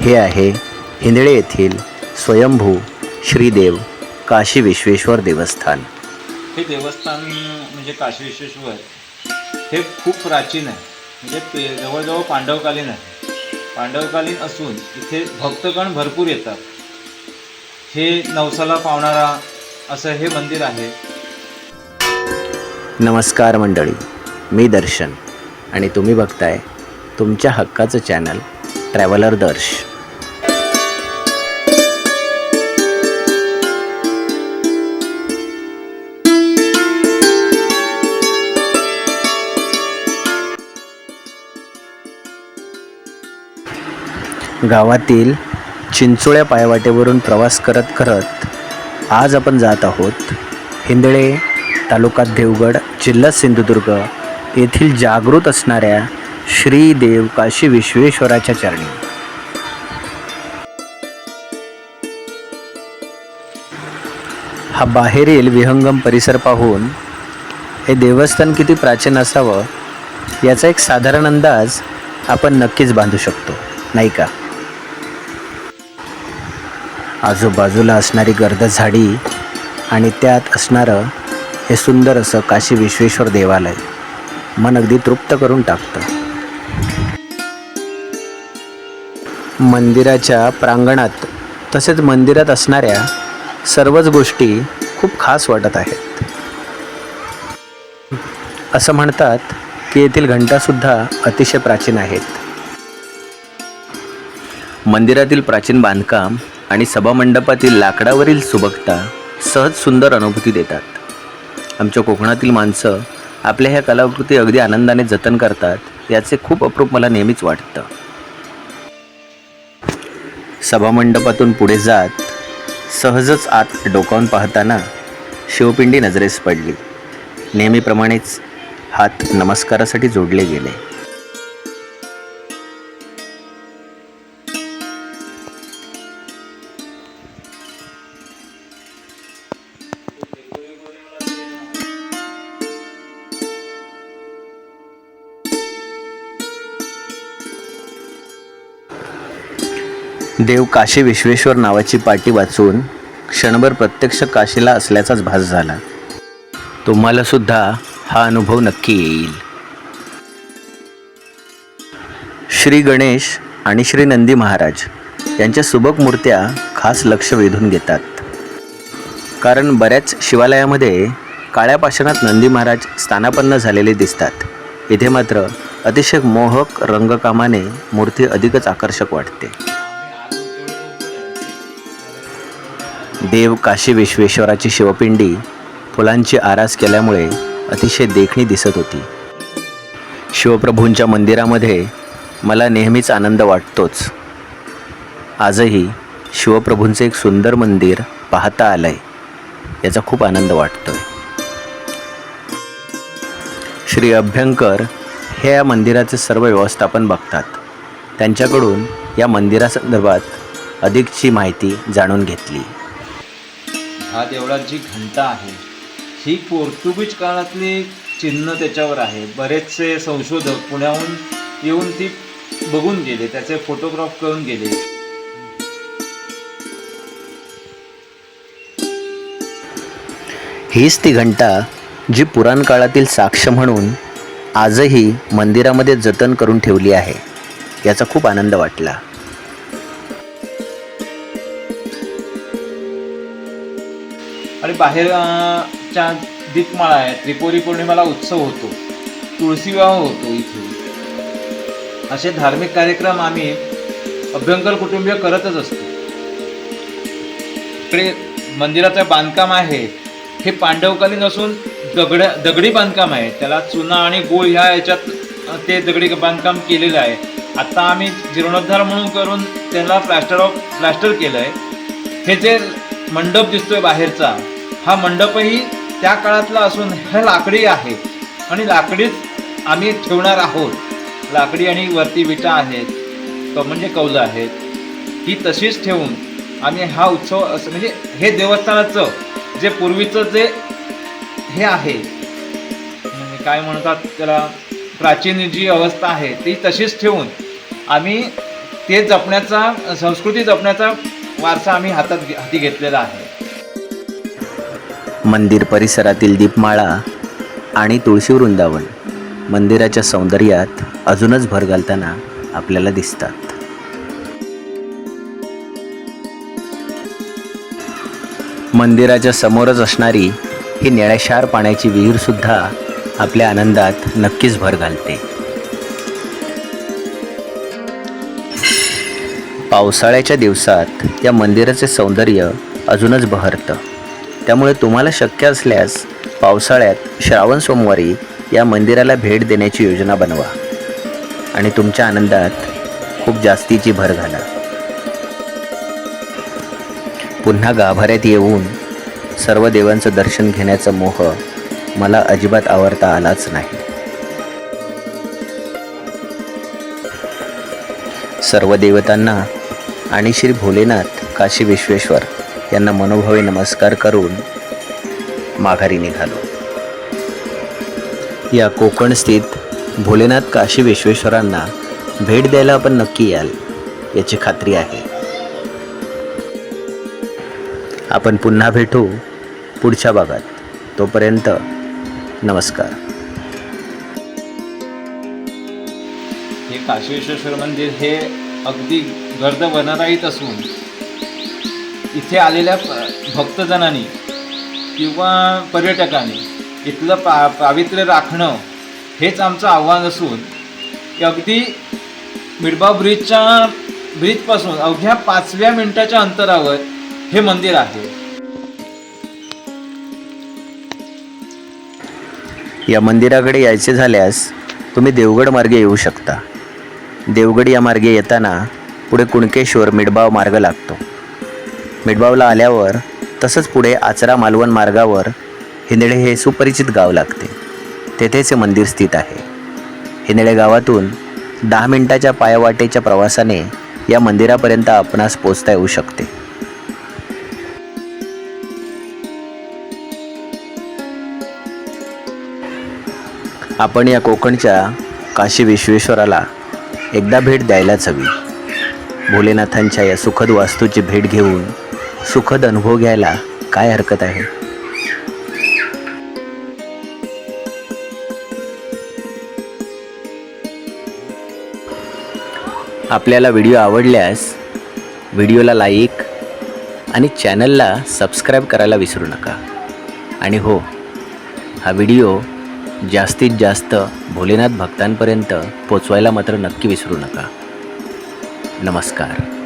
हे आहे हिंदळे येथील स्वयंभू श्रीदेव काशी विश्वेश्वर देवस्थान. हे देवस्थान म्हणजे काशी विश्वेश्वर हे खूप प्राचीन आहे. म्हणजे ते जवळजवळ पांडवकालीन आहे. पांडवकालीन असून इथे भक्तगण भरपूर येतात. हे नवसाला पावणारा असं हे मंदिर आहे. नमस्कार मंडळी मी दर्शन आणि तुम्ही बघताय तुमच्या हक्काचं चॅनल ट्रॅव्हलर दर्श. गावातील चिंचोळ्या पायवाटेवरून प्रवास करत करत आज आपण जात आहोत हिंदळे तालुका देवगड जिल्हा सिंधुदुर्ग येथील जागृत असणाऱ्या श्री देव काशी विश्वेश्वराच्या चरणी. हा बाहेरील विहंगम परिसर पाहून हे देवस्थान किती प्राचीन असावं याचा एक साधारण अंदाज आपण नक्कीच बांधू शकतो नाही का? आजूबाजूला असणारी गर्द झाडी आणि त्यात असणारं हे सुंदर असं काशी विश्वेश्वर देवालय मन अगदी तृप्त करून टाकतं. मंदिराच्या प्रांगणात तसेच मंदिरात असणाऱ्या सर्वच गोष्टी खूप खास वाटत आहेत. असं म्हणतात की येथील घंटासुद्धा अतिशय प्राचीन आहेत. मंदिरातील प्राचीन बांधकाम आणि सभामंडपातील लाकडावरील सुबकता सहज सुंदर अनुभूती देतात. आमच्या कोकणातील माणसं आपल्या ह्या कलाकृती अगदी आनंदाने जतन करतात याचे खूप अप्रूप मला नेहमीच वाटतं. सभामंडपातून पुढे जात सहजच आत डोकावून पाहताना शिवपिंडी नजरेस पडली. नेहमीप्रमाणेच हात नमस्कारासाठी जोडले गेले. देव काशी विश्वेश्वर नावाची पाटी वाचून क्षणभर प्रत्यक्ष काशीला असल्याचाच भास झाला. तुम्हाला सुद्धा हा अनुभव नक्की येईल. श्री गणेश आणि श्री नंदी महाराज यांच्या सुबक मूर्त्या खास लक्ष वेधून घेतात. कारण बऱ्याच शिवालयामध्ये काळ्या पाषाणात नंदी महाराज स्थानापन्न झालेले दिसतात. इथे मात्र अतिशय मोहक रंगकामाने मूर्ती अधिकच आकर्षक वाटते. देव काशी विश्वेश्वराची शिवपिंडी फुलांची आरास केल्यामुळे अतिशय देखणी दिसत होती. शिवप्रभूंच्या मंदिरामध्ये मला नेहमीच आनंद वाटतोच. आजही शिवप्रभूंचे एक सुंदर मंदिर पाहता आलं आहे याचा खूप आनंद वाटतो श्री अभ्यंकर हे या मंदिराचे सर्व व्यवस्थापन बघतात. त्यांच्याकडून या मंदिरासंदर्भात अधिकची माहिती जाणून घेतली. हा देवळात जी घंटा आहे ही पोर्तुगीज काळातली चिन्ह त्याच्यावर आहे. बरेचसे संशोधक पुण्याहून येऊन ती बघून गेले त्याचे फोटोग्राफ करून गेले. हीच ती घंटा जी पुराण काळातील साक्ष म्हणून आजही मंदिरामध्ये जतन करून ठेवली आहे याचा खूप आनंद वाटला. आणि बाहेर च्या दीपमाळा आहे त्रिपुरी पौर्णिमेला उत्सव होतो. तुळशी विवाह होतो इथे. असे धार्मिक कार्यक्रम आम्ही अभ्यंकर कुटुंबीय करतच असतो. इकडे मंदिराचं बांधकाम आहे. हे पांडवकालीन असून दगड दगडी बांधकाम आहे. त्याला चुना आणि गोळ ह्या याच्यात ते दगडी बांधकाम केलेलं आहे. आता आम्ही जीर्णोद्धार म्हणून करून त्याला प्लॅस्टर ऑफ प्लॅस्टर केलं आहे हे जे मंडप दिसतोय बाहेरचा हा मंडपही त्या काळातला असून हे लाकडी आहे. आणि लाकडीच आम्ही ठेवणार आहोत. लाकडी आणि वरती विटा आहेत. क- म्हणजे कौलं आहेत ही तशीच ठेवून आम्ही हा उत्सव असं म्हणजे हे देवस्थानाचं जे पूर्वीचं जे हे आहे म्हणजे काय म्हणतात त्याला प्राचीन जी अवस्था आहे ती तशीच ठेवून आम्ही ते जपण्याचा संस्कृती जपण्याचा वारसा आम्ही हातात घे- हाती घेतलेला आहे. मंदिर परिसरातील दीपमाळा आणि तुळशी वृंदावन मंदिराच्या सौंदर्यात अजूनच भर घालताना आपल्याला दिसतात. मंदिराच्या समोरच असणारी ही निळ्याशार पाण्याची विहीरसुद्धा आपल्या आनंदात नक्कीच भर घालते. पावसाळ्याच्या दिवसात या मंदिराचे सौंदर्य अजूनच बहरतं. त्यामुळे तुम्हाला शक्य असल्यास पावसाळ्यात श्रावण सोमवारी या मंदिराला भेट देण्याची योजना बनवा. आणि तुमच्या आनंदात खूप जास्तीची भर घाला. पुन्हा गाभाऱ्यात येऊन सर्व देवांचं दर्शन घेण्याचा मोह मला अजिबात आवडता आलाच नाही. सर्व देवतांना आणि श्री भोलेनाथ काशी विश्वेश्वर यांना मनोभावे नमस्कार करून माघारी निघालो. या कोकण स्थित भोलेनाथ काशी विश्वेश्वरांना भेट द्यायला आपण नक्की याल याची खात्री आहे. आपण पुन्हा भेटू पुढच्या भागात. तोपर्यंत नमस्कार. हे काशी विश्वेश्वर मंदिर हे अगदी गर्द वनराईत असून इथे आलेल्या भक्तजनांनी किंवा पर्यटकांनी इथलं पा पावित्र्य राखणं हेच आमचं आव्हान असून अगदी मिडबाव ब्रिजच्या ब्रिजपासून अवघ्या पाचव्या मिनिटाच्या अंतरावर हे मंदिर आहे. या मंदिराकडे यायचे झाल्यास तुम्ही देवगड मार्गे येऊ शकता. देवगड या मार्गे येताना पुढे कुणकेश्वर मिडबाव मार्ग लागतो. मिडबावला आल्यावर तसंच पुढे आचरा मालवण मार्गावर हिंदळे हे सुपरिचित गाव लागते. तेथेच हे मंदिर स्थित आहे. हिंदळे गावातून दहा मिनटाच्या पायवाटेच्या प्रवासाने या मंदिरापर्यंत आपणास पोचता येऊ शकते. आपण या कोकणच्या काशी विश्वेश्वराला एकदा भेट द्यायलाच हवी. भोलेनाथांच्या या सुखद वास्तूची भेट घेऊन सुखद अनुभव घ्यायला काय हरकत आहे? आपल्याला व्हिडिओ आवडल्यास व्हिडिओला लाईक आणि चॅनलला सबस्क्राईब करायला विसरू नका. आणि हो हा व्हिडिओ जास्तीत जास्त भोलेनाथ भक्तांपर्यंत पोचवायला मात्र नक्की विसरू नका. नमस्कार.